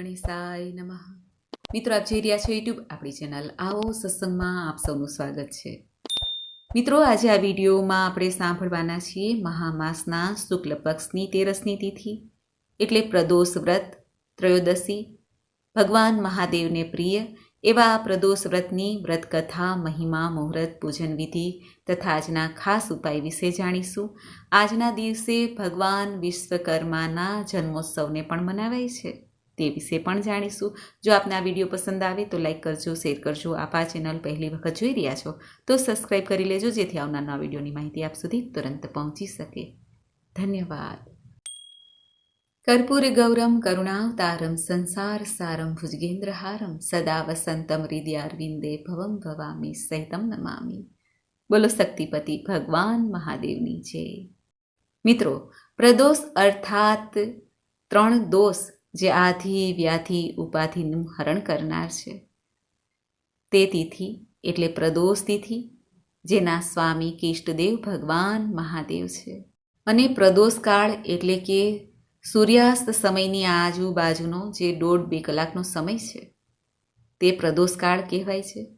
ગણેશાય નમઃ. મિત્રો, આપ જોઈ રહ્યા છો યુટ્યુબ આપણી ચેનલ આવો સત્સંગમાં આપ સૌનું સ્વાગત છે. મિત્રો, આજે આ વિડીયોમાં આપણે સાંભળવાના છીએ મહામાસના શુક્લ પક્ષની તેરસની તિથિ, એટલે પ્રદોષ વ્રત, ત્રયોદશી. ભગવાન મહાદેવને પ્રિય એવા પ્રદોષ વ્રતની વ્રતકથા, મહિમા, મુહૂર્ત, પૂજન વિધિ તથા આજના ખાસ ઉપાય વિશે જાણીશું. આજના દિવસે ભગવાન વિશ્વકર્માના જન્મોત્સવને પણ મનાવાય છે. તે વિશે પણ જાણીશું. જો આપને આ વીડિયો પસંદ આવે તો લાઇક કરજો, શેર કરજો. આપ આ ચેનલ પહેલી વખત જોઈ રહ્યા છો તો સબસ્ક્રાઈબ કરી લેજો જેથી આવનાર નવા વિડીયોની માહિતી આપ સુધી તુરંત પહોંચી શકે. ધન્યવાદ. કર્પૂર ગૌરમ કરુણાવતારમ સંસાર સારમ ભુજગેન્દ્રહારમ સદા વસંતમ હૃદયારવિંદે ભવમ ભવામી સહિતમ નમામી. બોલો શક્તિપતિ ભગવાન મહાદેવની જય. મિત્રો, પ્રદોષ અર્થાત ત્રણ દોષ જે આધિ વ્યાધિ ઉપાધિનું હરણ કરનાર છે. તે તિથિ એટલે પ્રદોષ તિથિ, જેના સ્વામી કિષ્ટદેવ ભગવાન મહાદેવ છે. અને પ્રદોષ કાળ એટલે કે સૂર્યાસ્ત સમયની આજુબાજુનો જે દોઢ બે કલાકનો સમય છે, તે પ્રદોષકાળ કહેવાય છે.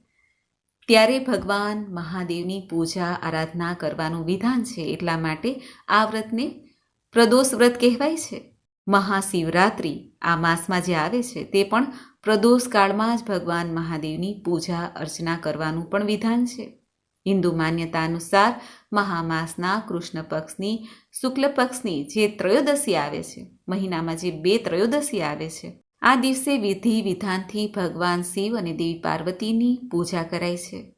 ત્યારે ભગવાન મહાદેવની પૂજા, આરાધના કરવાનું વિધાન છે એટલા માટે આ વ્રતને પ્રદોષ વ્રત કહેવાય છે. મહાશિવરાત્રિ આ માસમાં જે આવે છે તે પણ પ્રદોષ કાળમાં જ ભગવાન મહાદેવની પૂજા અર્ચના કરવાનું પણ વિધાન છે. હિન્દુ માન્યતા અનુસાર મહામાસના કૃષ્ણ પક્ષની, શુક્લ પક્ષની જે ત્રયોદશી આવે છે, મહિનામાં જે બે ત્રયોદશી આવે છે, આ દિવસે વિધિ વિધાનથી ભગવાન શિવ અને દેવી પાર્વતીની પૂજા કરાય છે.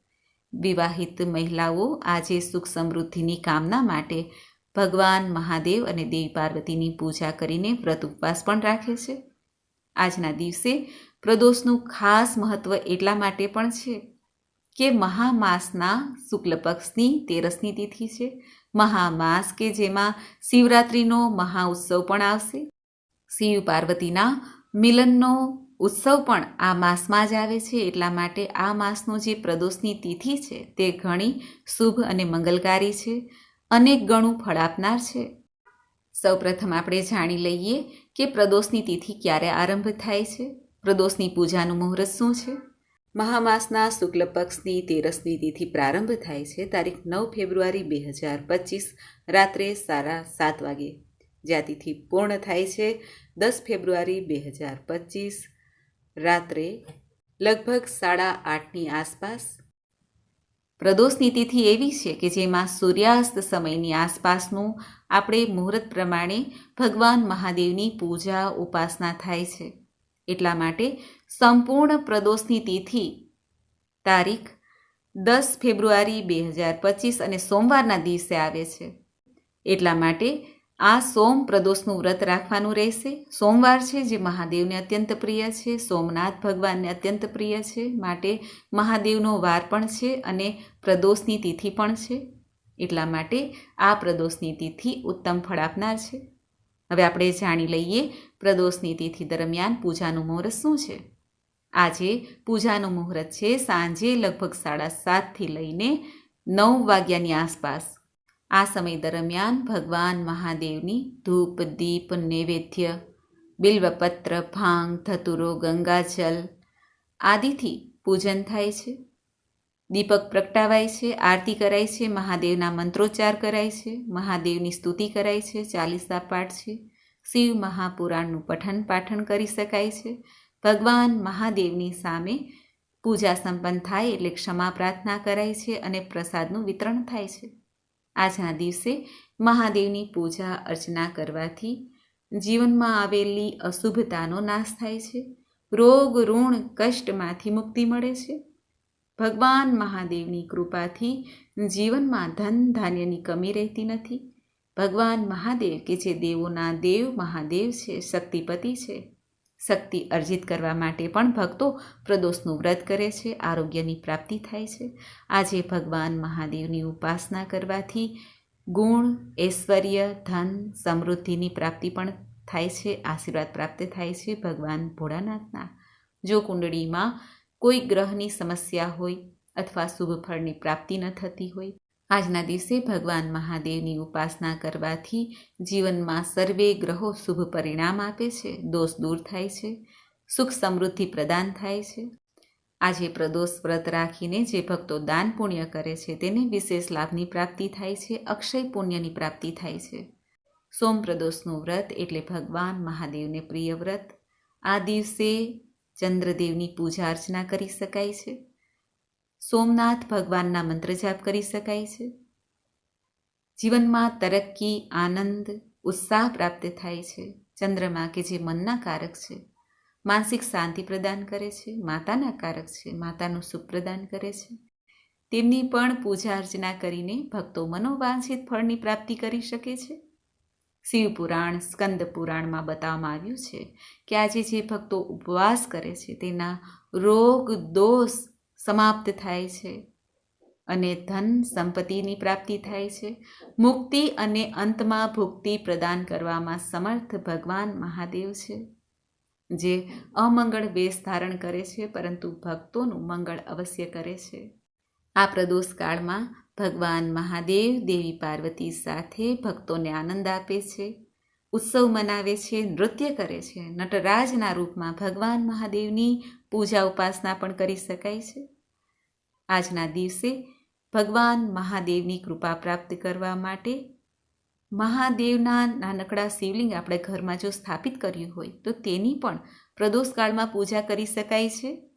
વિવાહિત મહિલાઓ આજે સુખ સમૃદ્ધિની કામના માટે ભગવાન મહાદેવ અને દેવી પાર્વતીની પૂજા કરીને વ્રત ઉપવાસ પણ રાખે છે. આજના દિવસે પ્રદોષનું ખાસ મહત્વ એટલા માટે પણ છે કે મહામાસના શુક્લ પક્ષની તેરસની તિથિ છે. મહામાસ કે જેમાં શિવરાત્રિનો મહાઉત્સવ પણ આવશે. શિવ પાર્વતીના મિલનનો ઉત્સવ પણ આ માસમાં જ આવે છે. એટલા માટે આ માસનો જે પ્રદોષની તિથિ છે તે ઘણી શુભ અને મંગલકારી છે. અનેક ગણું ફળ આપનાર છે. સૌપ્રથમ આપણે જાણી લઈએ કે પ્રદોષની તિથિ ક્યારે આરંભ થાય છે. પ્રદોષની પૂજાનું મુહૂર્ત શું છે? મહામાસના શુક્લ પક્ષની તેરસની તિથિ પ્રારંભ થાય છે તારીખ નવ ફેબ્રુઆરી બે હજાર પચીસ રાત્રે સાડા સાત વાગે. જ્યાં તિથિ પૂર્ણ થાય છે દસ ફેબ્રુઆરી બે હજાર પચીસ રાત્રે લગભગ સાડા આઠની આસપાસ. પ્રદોષની તિથિ એવી છે કે જેમાં સૂર્યાસ્ત સમયની આસપાસનું આપણે મુહૂર્ત પ્રમાણે ભગવાન મહાદેવની પૂજા, ઉપાસના થાય છે. એટલા માટે સંપૂર્ણ પ્રદોષની તિથિ તારીખ દસ ફેબ્રુઆરી બે હજાર પચીસ અને સોમવારના દિવસે આવે છે. એટલા માટે આ સોમ પ્રદોષનું વ્રત રાખવાનું રહેશે. સોમવાર છે જે મહાદેવને અત્યંત પ્રિય છે. સોમનાથ ભગવાનને અત્યંત પ્રિય છે. માટે મહાદેવનો વાર પણ છે અને પ્રદોષની તિથિ પણ છે. એટલા માટે આ પ્રદોષની તિથિ ઉત્તમ ફળ આપનાર છે. હવે આપણે જાણી લઈએ પ્રદોષની તિથિ દરમિયાન પૂજાનું મુહૂર્ત શું છે. આજે પૂજાનું મુહૂર્ત છે સાંજે લગભગ સાડા સાતથી લઈને નવ વાગ્યાની આસપાસ. આ સમય દરમિયાન ભગવાન મહાદેવની ધૂપ, દીપ, નૈવેદ્ય, બિલ્વપત્ર, ભાંગ, ધતુરો, ગંગાજલ આદિથી પૂજન થાય છે. દીપક પ્રગટાવાય છે, આરતી કરાય છે, મહાદેવના મંત્રોચ્ચાર કરાય છે, મહાદેવની સ્તુતિ કરાય છે, ચાલીસા પાઠ છે. શિવ મહાપુરાણનું પઠન પાઠન કરી શકાય છે. ભગવાન મહાદેવની સામે પૂજા સંપન્ન થાય એટલે ક્ષમા પ્રાર્થના કરાય છે અને પ્રસાદનું વિતરણ થાય છે. આજના દિવસે મહાદેવની પૂજા, અર્ચના કરવાથી જીવનમાં આવેલી અશુભતાનો નાશ થાય છે. રોગ, ઋણ, કષ્ટમાંથી મુક્તિ મળે છે. ભગવાન મહાદેવની કૃપાથી જીવનમાં ધન ધાન્યની કમી રહેતી નથી. ભગવાન મહાદેવ કે જે દેવોના દેવ મહાદેવ છે, શક્તિપતિ છે શક્તિ અર્જિત કરવા માટે પણ ભક્તો પ્રદોષનું વ્રત કરે છે, આરોગ્યની પ્રાપ્તિ થાય છે. આજે ભગવાન મહાદેવની ઉપાસના કરવાથી ગુણ, ઐશ્વર્ય, ધન, સમૃદ્ધિની પ્રાપ્તિ પણ થાય છે, આશીર્વાદ પ્રાપ્ત થાય છે ભગવાન ભોળાનાથના. જો કુંડળીમાં કોઈ ગ્રહની સમસ્યા હોય અથવા શુભ ફળની પ્રાપ્તિ ન થતી હોય આજના દિવસે ભગવાન મહાદેવની ઉપાસના કરવાથી જીવનમાં સર્વે ગ્રહો શુભ પરિણામ આપે છે, દોષ દૂર થાય છે, સુખ સમૃદ્ધિ પ્રદાન થાય છે. આજે પ્રદોષ વ્રત રાખીને જે ભક્તો દાન પુણ્ય કરે છે તેને વિશેષ લાભની પ્રાપ્તિ થાય છે, અક્ષય પુણ્યની પ્રાપ્તિ થાય છે. સોમ પ્રદોષનું વ્રત એટલે ભગવાન મહાદેવને પ્રિય વ્રત. આ દિવસે ચંદ્રદેવની પૂજા અર્ચના કરી શકાય છે. સોમનાથ ભગવાનના મંત્ર જાપ કરી શકાય છે. જીવનમાં તરક્કી, આનંદ, ઉત્સાહ પ્રાપ્ત થાય છે. ચંદ્રમા કે જે મનના કારક છે, માનસિક શાંતિ પ્રદાન કરે છે, માતાના કારક છે, માતાનું સુખ પ્રદાન કરે છે. તેમની પણ પૂજા અર્ચના કરીને ભક્તો મનોવાંછિત ફળની પ્રાપ્તિ કરી શકે છે. શિવપુરાણ સ્કંદ પુરાણમાં બતાવવામાં આવ્યું છે કે આજે જે ભક્તો ઉપવાસ કરે છે તેના રોગ, દોષ સમાપ્ત થાય છે અને ધન સંપત્તિની પ્રાપ્તિ થાય છે. મુક્તિ અને અંતમાં ભુક્તિ પ્રદાન કરવામાં સમર્થ ભગવાન મહાદેવ છે, જે અમંગળ વેશ ધારણ કરે છે, પરંતુ ભક્તોનું મંગળ અવશ્ય કરે છે. આ પ્રદોષ કાળમાં ભગવાન મહાદેવ દેવી પાર્વતી સાથે ભક્તોને આનંદ આપે છે. ઉત્સવ મનાવે છે, નૃત્ય કરે છે, નટરાજના રૂપમાં ભગવાન મહાદેવની પૂજા ઉપાસના પણ કરી શકાય છે. આજના દિવસે ભગવાન મહાદેવની કૃપા પ્રાપ્ત કરવા માટે મહાદેવના નાનકડા શિવલિંગ આપણે ઘરમાં જો સ્થાપિત કર્યું હોય, તો તેની પણ પ્રદોષકાળમાં પૂજા કરી શકાય છે.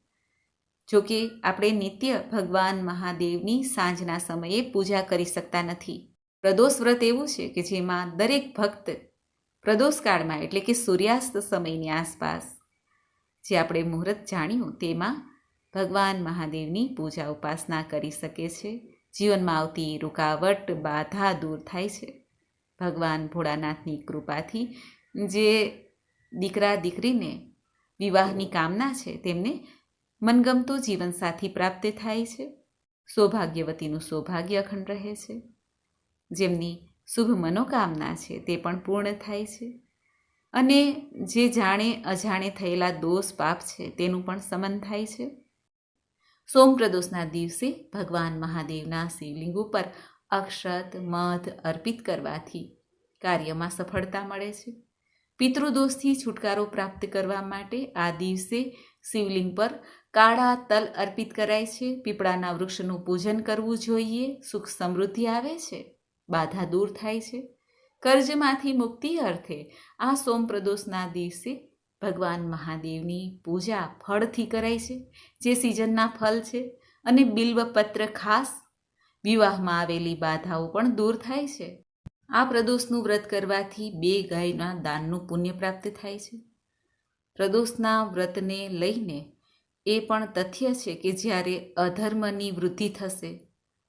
જોકે આપણે નિત્ય ભગવાન મહાદેવની સાંજના સમયે પૂજા કરી શકતા નથી. પ્રદોષ વ્રત એવું છે કે જેમાં દરેક ભક્ત પ્રદોષકાળમાં, એટલે કે સૂર્યાસ્ત સમયની આસપાસ, જે આપણે મુહૂર્ત જાણ્યું, તેમાં ભગવાન મહાદેવની પૂજા ઉપાસના કરી શકે છે. જીવનમાં આવતી રૂકાવટ, બાધા દૂર થાય છે. ભગવાન ભોળાનાથની કૃપાથી જે દીકરા દીકરીને વિવાહની કામના છે, તેમને મનગમતું જીવનસાથી પ્રાપ્ત થાય છે. સૌભાગ્યવતીનું સૌભાગ્ય અખંડ રહે છે. જેમની શુભ મનોકામના છે, તે પણ પૂર્ણ થાય છે. અને જે જાણે અજાણે થયેલા દોષ પાપ છે, તેનું પણ સમન થાય છે. સોમ પ્રદોષના દિવસે ભગવાન મહાદેવના શિવલિંગ ઉપર અક્ષત મધ અર્પિત કરવાથી કાર્યમાં સફળતા મળે છે. પિતૃદોષથી છુટકારો પ્રાપ્ત કરવા માટે આ દિવસે શિવલિંગ પર કાળા તલ અર્પિત કરાય છે. પીપળાના વૃક્ષનું પૂજન કરવું જોઈએ. સુખ સમૃદ્ધિ આવે છે. બાધા દૂર થાય છે. કર્જમાંથી મુક્તિ અર્થે આ સોમ પ્રદોષના દિવસે ભગવાન મહાદેવની પૂજા ફળથી કરાય છે, જે સિઝનના ફળ છે અને બિલ્વપત્ર ખાસ વિવાહમાં આવેલી બાધાઓ પણ દૂર થાય છે. આ પ્રદોષનું વ્રત કરવાથી બે ગાયના દાનનું પુણ્ય પ્રાપ્ત થાય છે. પ્રદોષના વ્રતને લઈને એ પણ તથ્ય છે કે જ્યારે અધર્મની વૃદ્ધિ થશે,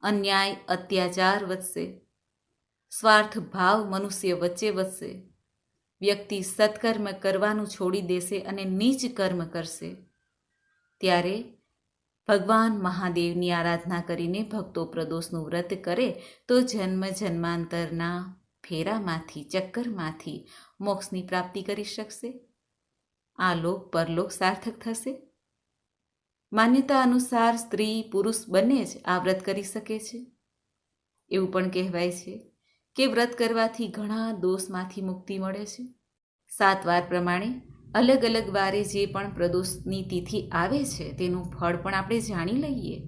અન્યાય, અત્યાચાર વધશે સ્વાર્થ ભાવ મનુષ્ય વચ્ચે વધશે વ્યક્તિ સત્કર્મ કરવાનું છોડી દેશે અને નીચ કર્મ કરશે. ત્યારે ભગવાન મહાદેવની આરાધના કરીને ભક્તો પ્રદોષનું વ્રત કરે તો જન્મ જન્માંતરના ફેરામાંથી, ચક્કરમાંથી મોક્ષની પ્રાપ્તિ કરી શકશે. આ લોક પરલોક સાર્થક થશે. માન્યતા અનુસાર સ્ત્રી પુરુષ બંને જ આ વ્રત કરી શકે છે. એવું પણ કહેવાય છે કે વ્રત કરવાથી ઘણા દોષમાંથી મુક્તિ મળે છે? સાત વાર પ્રમાણે અલગ અલગ વારે જે પણ પ્રદોષની તિથિ આવે છે તેનું ફળ પણ આપણે જાણી લઈએ.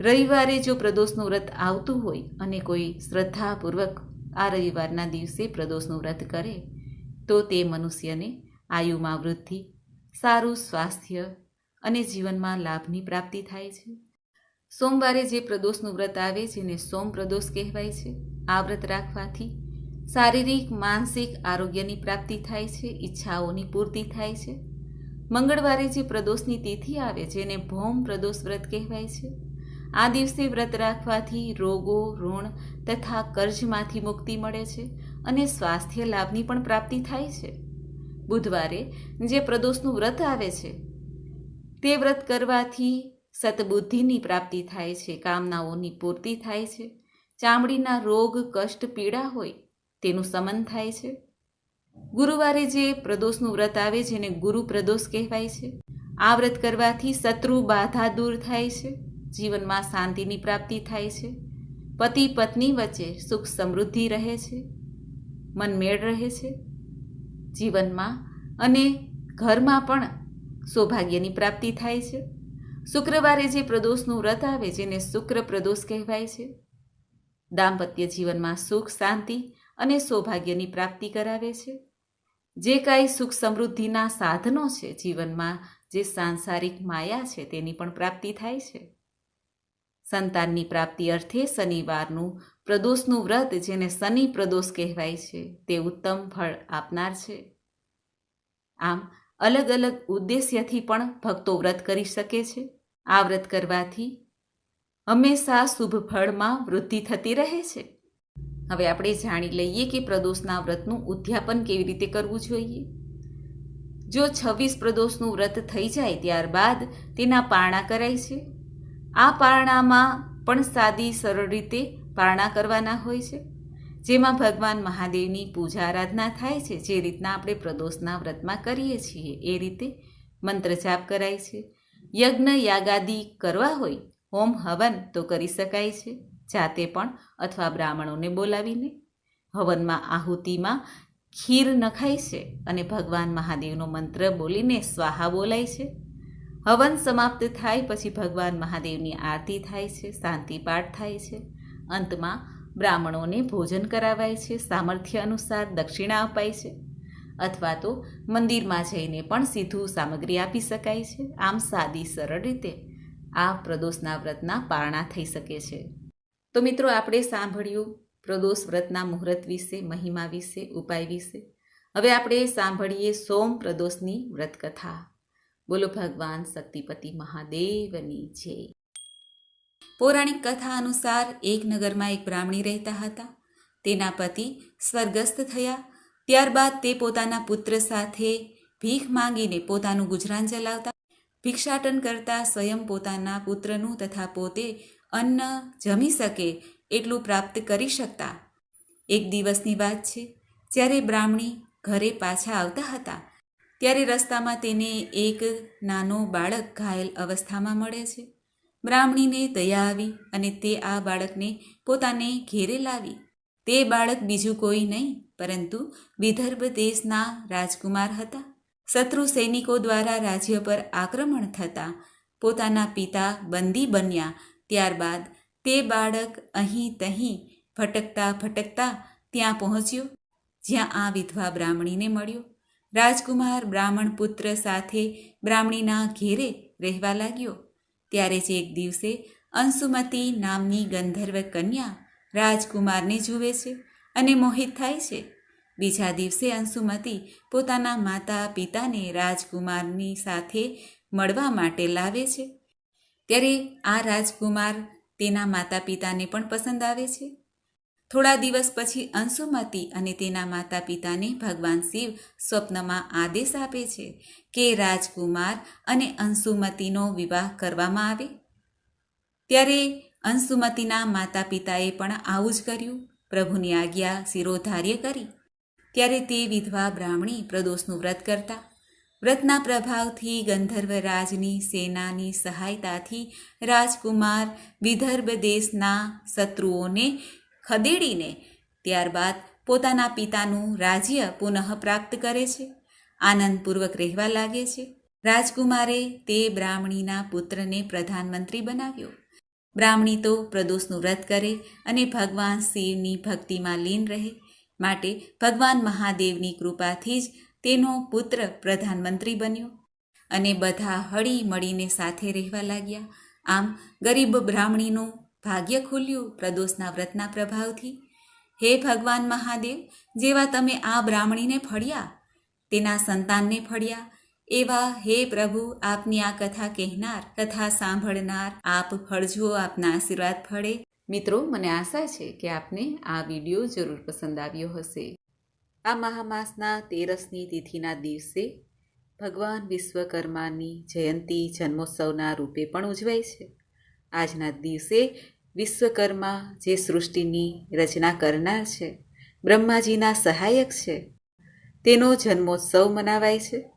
રવિવારે જો પ્રદોષનું વ્રત આવતું હોય અને કોઈ શ્રદ્ધાપૂર્વક આ રવિવારના દિવસે પ્રદોષનું વ્રત કરે, તો તે મનુષ્યને આયુમાં વૃદ્ધિ, સારું સ્વાસ્થ્ય અને જીવનમાં લાભની પ્રાપ્તિ થાય છે. સોમવારે જે પ્રદોષનું વ્રત આવે, જેને સોમ પ્રદોષ કહેવાય છે આ વ્રત રાખવાથી શારીરિક, માનસિક આરોગ્યની પ્રાપ્તિ થાય છે, ઈચ્છાઓની પૂર્તિ થાય છે. મંગળવારે જે પ્રદોષની તિથિ આવે જેને ભૌમ પ્રદોષ વ્રત કહેવાય છે. આ દિવસે વ્રત રાખવાથી રોગો, ઋણ તથા કર્જમાંથી મુક્તિ મળે છે અને સ્વાસ્થ્ય લાભની પણ પ્રાપ્તિ થાય છે. બુધવારે જે પ્રદોષનું વ્રત આવે છે, તે વ્રત કરવાથી સતબુદ્ધિની પ્રાપ્તિ થાય છે, કામનાઓની પૂર્તિ થાય છે. ચામડીના રોગ, કષ્ટ, પીડા હોય તેનું સમન થાય છે. ગુરુવારે જે પ્રદોષનું વ્રત આવે જેને ગુરુ પ્રદોષ કહેવાય છે, આ વ્રત કરવાથી શત્રુ બાધા દૂર થાય છે, જીવનમાં શાંતિની પ્રાપ્તિ થાય છે, પતિ પત્ની વચ્ચે સુખ સમૃદ્ધિ રહે છે, મનમેળ રહે છે. જીવનમાં અને ઘરમાં પણ સૌભાગ્યની પ્રાપ્તિ થાય છે. શુક્રવારે જે પ્રદોષનું વ્રત આવે જેને શુક્ર પ્રદોષ કહેવાય છે દાંપત્ય જીવનમાં સુખ, શાંતિ અને સૌભાગ્યની પ્રાપ્તિ કરાવે છે. જે કાંઈ સુખ સમૃદ્ધિના સાધનો છે જીવનમાં, જે સાંસારિક માયા છે તેની પણ પ્રાપ્તિ થાય છે. સંતાનની પ્રાપ્તિ અર્થે શનિવારનું પ્રદોષનું વ્રત, જેને શનિ પ્રદોષ કહેવાય છે, તે ઉત્તમ ફળ આપનાર છે. આમ અલગ અલગ ઉદ્દેશ્યથી પણ ભક્તો વ્રત કરી શકે છે. આ વ્રત કરવાથી હંમેશા શુભ ફળમાં વૃદ્ધિ થતી રહે છે. હવે આપણે જાણી લઈએ કે પ્રદોષના વ્રતનું ઉદ્યાપન કેવી રીતે કરવું જોઈએ. જો છવ્વીસ પ્રદોષનું વ્રત થઈ જાય ત્યારબાદ તેના પારણા કરાય છે. આ પારણામાં પણ સાદી સરળ રીતે પારણા કરવાના હોય છે. જેમાં ભગવાન મહાદેવની પૂજા આરાધના થાય છે. જે રીતના આપણે પ્રદોષના વ્રતમાં કરીએ છીએ એ રીતે મંત્ર જાપ કરાય છે. યજ્ઞ યાગાદી કરવા હોય હોમ હવન તો કરી શકાય છે, જાતે પણ અથવા બ્રાહ્મણોને બોલાવીને. હવનમાં આહુતિમાં ખીર નખાય છે અને ભગવાન મહાદેવનો મંત્ર બોલીને સ્વાહા બોલાય છે. હવન સમાપ્ત થાય પછી ભગવાન મહાદેવની આરતી થાય છે, શાંતિ પાઠ થાય છે. અંતમાં બ્રાહ્મણોને ભોજન કરાવાય છે, સામર્થ્ય અનુસાર દક્ષિણા અપાય છે. અથવા તો મંદિરમાં જઈને પણ સીધું સામગ્રી આપી શકાય છે, આમ સાદી સરળ રીતે. આ પ્રદોષના વ્રતના પારણા થઈ શકે છે. તો મિત્રો, આપણે સાંભળ્યું પ્રદોષ વ્રતના મુહૂર્ત વિશે, મહિમા વિશે, ઉપાય વિશે. હવે આપણે સાંભળીએ સોમ પ્રદોષની વ્રત કથા બોલો ભગવાન શક્તિપતિ મહાદેવની જય. પૌરાણિક કથા અનુસાર એક નગરમાં એક બ્રાહ્મણી રહેતા હતા. તેના પતિ સ્વર્ગસ્થ થયા. ત્યારબાદ તે પોતાના પુત્ર સાથે ભીખ માંગીને પોતાનું ગુજરાન ચલાવતા ભિક્ષાટન કરતા સ્વયં પોતાના પુત્રનું તથા પોતે અન્ન જમી શકે એટલું પ્રાપ્ત કરી શકતા. એક દિવસની વાત છે, જ્યારે બ્રાહ્મણી ઘરે પાછા આવતા હતા, ત્યારે રસ્તામાં તેને એક નાનો બાળક ઘાયલ અવસ્થામાં મળે છે. બ્રાહ્મણીને દયા આવી અને તે આ બાળકને પોતાને ઘેરે લાવી. તે બાળક બીજું કોઈ નહીં, પરંતુ વિદર્ભ દેશના રાજકુમાર હતા. શત્રુ સૈનિકો દ્વારા રાજ્ય પર આક્રમણ થતાં પોતાના પિતા બંદી બન્યા. ત્યારબાદ તે બાળક અહીં તહીં ભટકતા ભટકતા ત્યાં પહોંચ્યો, જ્યાં આ વિધવા બ્રાહ્મણીને મળ્યો. રાજકુમાર બ્રાહ્મણ પુત્ર સાથે બ્રાહ્મણીના ઘેરે રહેવા લાગ્યો. ત્યારે જ એક દિવસે અંશુમતી નામની ગંધર્વ કન્યા રાજકુમારને જુએ છે અને મોહિત થાય છે. બીજા દિવસે અંશુમતી પોતાના માતા પિતાને રાજકુમારની સાથે મળવા માટે લાવે છે. ત્યારે આ રાજકુમાર તેના માતા પિતાને પણ પસંદ આવે છે. થોડા દિવસ પછી અંશુમતી અને તેના માતા પિતાને ભગવાન શિવ સ્વપ્નમાં આદેશ આપે છે કે રાજકુમાર અને અંશુમતીનો વિવાહ કરવામાં આવે. ત્યારે અંશુમતીના માતા પિતાએ પણ આવું જ કર્યું. પ્રભુની આજ્ઞા શિરોધાર્ય કરી. ત્યારે તે વિધવા બ્રાહ્મણી પ્રદોષનું વ્રત કરતા. વ્રતના પ્રભાવથી ગંધર્વરાજની સેનાની સહાયતાથી રાજકુમાર વિદર્ભ દેશના શત્રુઓને ખદેડીને ત્યારબાદ પોતાના પિતાનું રાજ્ય પુનઃ પ્રાપ્ત કરે છે. આનંદપૂર્વક રહેવા લાગે છે. રાજકુમારે તે બ્રાહ્મણીના પુત્રને પ્રધાનમંત્રી બનાવ્યો. બ્રાહ્મણી તો પ્રદોષનું વ્રત કરે અને ભગવાન શિવની ભક્તિમાં લીન રહે. માટે ભગવાન મહાદેવની કૃપાથી જ તેનો પુત્ર પ્રધાનમંત્રી બન્યો અને બધા હળી મળીને સાથે રહેવા લાગ્યા. આમ ગરીબ બ્રાહ્મણીનું ભાગ્ય ખુલ્યું પ્રદોષના વ્રતના પ્રભાવથી. હે ભગવાન મહાદેવ, જેવા તમે આ બ્રાહ્મણીને ફળ્યા, તેના સંતાનને ફળ્યા, એવા હે પ્રભુ, આપની આ કથા કહેનાર, કથા સાંભળનાર, આપ ફળજો, આપના આશીર્વાદ ફળે. મિત્રો, મને આશા છે કે આપને આ વીડિયો જરૂર પસંદ આવ્યો હશે. આ મહામાસના તેરસની તિથિના દિવસે ભગવાન વિશ્વકર્માની જયંતી જન્મોત્સવના રૂપે પણ ઉજવાય છે. આજના દિવસે વિશ્વકર્મા જે સૃષ્ટિની રચના કરનાર છે, બ્રહ્માજીના સહાયક છે, તેનો જન્મોત્સવ મનાવાય છે.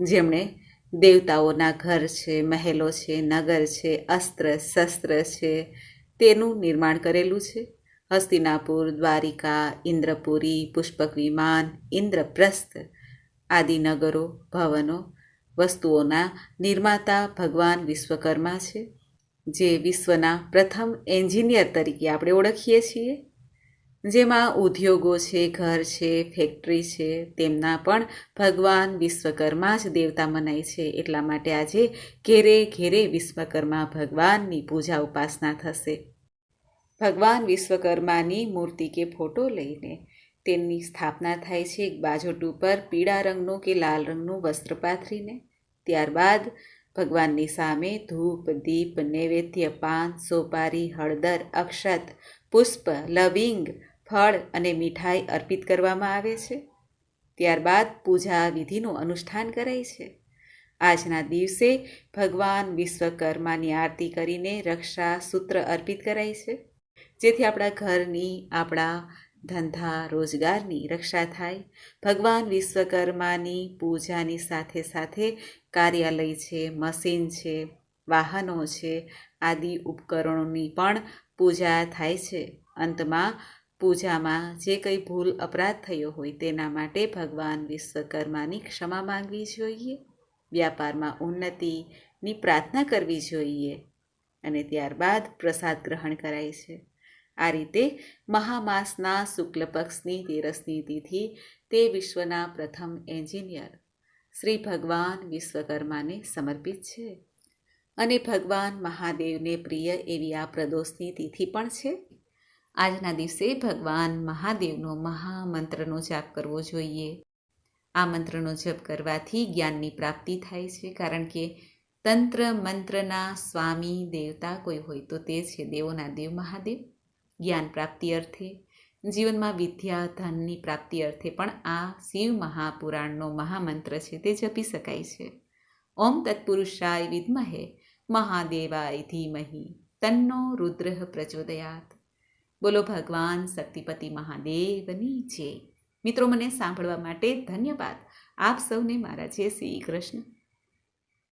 જેમણે દેવતાઓના ઘર છે, મહેલો છે, નગર છે, અસ્ત્ર, શસ્ત્ર છે તેનું નિર્માણ કરેલું છે. હસ્તિનાપુર, દ્વારિકા, ઇન્દ્રપુરી, પુષ્પક વિમાન, ઇન્દ્રપ્રસ્થ આદિ નગરો, ભવનો, વસ્તુઓના નિર્માતા ભગવાન વિશ્વકર્મા છે, જે વિશ્વના પ્રથમ એન્જિનિયર તરીકે આપણે ઓળખીએ છીએ. જેમાં ઉદ્યોગો છે, ઘર છે ફેક્ટરી છે, તેમના પણ ભગવાન વિશ્વકર્મા જ દેવતા મનાય છે. એટલા માટે આજે ઘેરે ઘેરે વિશ્વકર્મા ભગવાનની પૂજા ઉપાસના થશે. ભગવાન વિશ્વકર્માની મૂર્તિ કે ફોટો લઈને તેમની સ્થાપના થાય છે એક બાજોટ ઉપર પીળા રંગનું કે લાલ રંગનું વસ્ત્ર પાથરીને. ત્યારબાદ ભગવાનની સામે ધૂપ, દીપ, નૈવેદ્ય, પાન, સોપારી, હળદર, અક્ષત, પુષ્પ, લવિંગ ફળ અને મીઠાઈ અર્પિત કરવામાં આવે છે. ત્યારબાદ પૂજા વિધિનું અનુષ્ઠાન કરાય છે. આજના દિવસે ભગવાન વિશ્વકર્માની આરતી કરીને રક્ષા સૂત્ર અર્પિત કરાય છે. જેથી આપણા ઘરની, આપણા ધંધા, રોજગારની રક્ષા થાય. ભગવાન વિશ્વકર્માની પૂજાની સાથે સાથે કાર્યાલય છે, મશીન છે, વાહનો છે, આદિ ઉપકરણોની પણ પૂજા થાય છે. અંતમાં પૂજામાં જે કંઈ ભૂલ અપરાધ થયો હોય તેના માટે ભગવાન વિશ્વકર્માની ક્ષમા માંગવી જોઈએ. વ્યાપારમાં ઉન્નતિની પ્રાર્થના કરવી જોઈએ અને ત્યારબાદ પ્રસાદ ગ્રહણ કરાય છે. આ રીતે મહામાસના શુક્લ પક્ષની તેરસની તિથિ તે વિશ્વના પ્રથમ એન્જિનિયર શ્રી ભગવાન વિશ્વકર્માને સમર્પિત છે. અને ભગવાન મહાદેવને પ્રિય એવી આ પ્રદોષની તિથિ પણ છે. આજના દિવસે ભગવાન મહાદેવનો મહામંત્રનો જાપ કરવો જોઈએ. આ મંત્રનો જપ કરવાથી જ્ઞાનની પ્રાપ્તિ થાય છે, કારણ કે તંત્ર મંત્રના સ્વામી દેવતા કોઈ હોય તો તે છે દેવોના દેવ મહાદેવ. જ્ઞાન પ્રાપ્તિ અર્થે, જીવનમાં વિદ્યા, ધનની પ્રાપ્તિ અર્થે પણ આ શિવ મહાપુરાણનો મહામંત્ર છે તે જપી શકાય છે. ઓમ તત્પુરુષાય વિદ્મહે, મહાદેવાય ધીમહી, તન્નો રુદ્ર પ્રચોદયાત. બોલો ભગવાન શક્તિપતિ મહાદેવની જય. મિત્રો, મને સાંભળવા માટે ધન્યવાદ. આપ સૌને મારા જય શ્રી કૃષ્ણ.